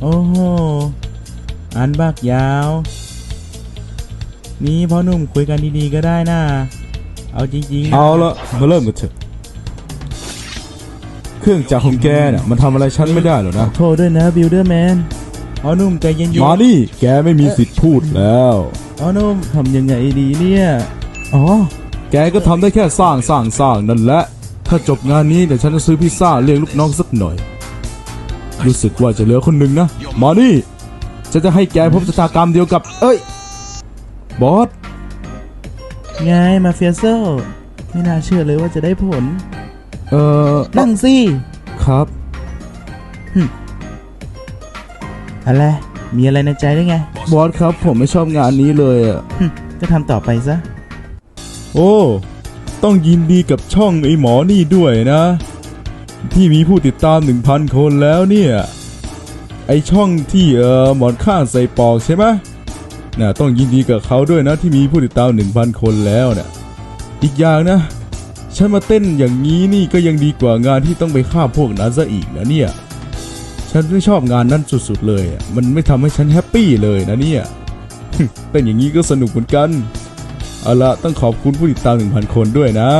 โอ้โหอันบักยาว นี่พ่อหนุ่มคุยกันดีๆก็ได้นะ เอาจริงๆนะเอาละมาเริ่มกันเถอะ เครื่องจักรของแกเนี่ยมันทำอะไรฉันไม่ได้หรอกนะ โทษด้วยนะบิลเดอร์แมนพ่อหนุ่มใจเย็นๆมานี่ แกไม่มีสิทธิ์พูดแล้ว พ่อหนุ่มทำยังไงดีเนี่ย อ๋อ แกก็ทำได้แค่สร้างสร้างสร้างนั่นแหละ ถ้าจบงานนี้เดี๋ยวฉันจะซื้อพิซซ่าเลี้ยงลูกน้องสักหน่อย รู้สึกว่าจะเหลือคนหนึ่งนะ มานี่จะจะให้แกพบชะตากรรมเดียวกับ เอ้ย บอส ไงมาเฟียโซไม่น่าเชื่อเลยว่าจะได้ผล เอ่อนั่งสิ ครับอะไร มีอะไรในใจได้ไง บอสครับผมไม่ชอบงานนี้เลยอะ หึก็ทำต่อไปซะ โอ้ ต้องยินดีกับช่องไอหมอนี่ด้วยนะ ที่มีผู้ติดตาม 1,000 คนแล้วเนี่ย ไอช่องที่เออหมอนข้างใส่ปอกใช่ไหมน่ะต้องยินดีกับเขาด้วยนะที่มีผู้ติดตาม 1,000 คนแล้วเนี่ยอีกอย่างนะ ฉันมาเต้นอย่างนี้นี่ก็ยังดีกว่างานที่ต้องไปฆ่าพวกนั้นซะอีกนะเนี่ย ฉันไม่ชอบงานนั้นสุดๆเลย มันไม่ทำให้ฉันแฮปปี้เลยนะเนี่ยเต้นอย่างนี้ก็สนุกเหมือนกันเอาละต้องขอบคุณผู้ติดตาม 1,000 คนด้วยนะ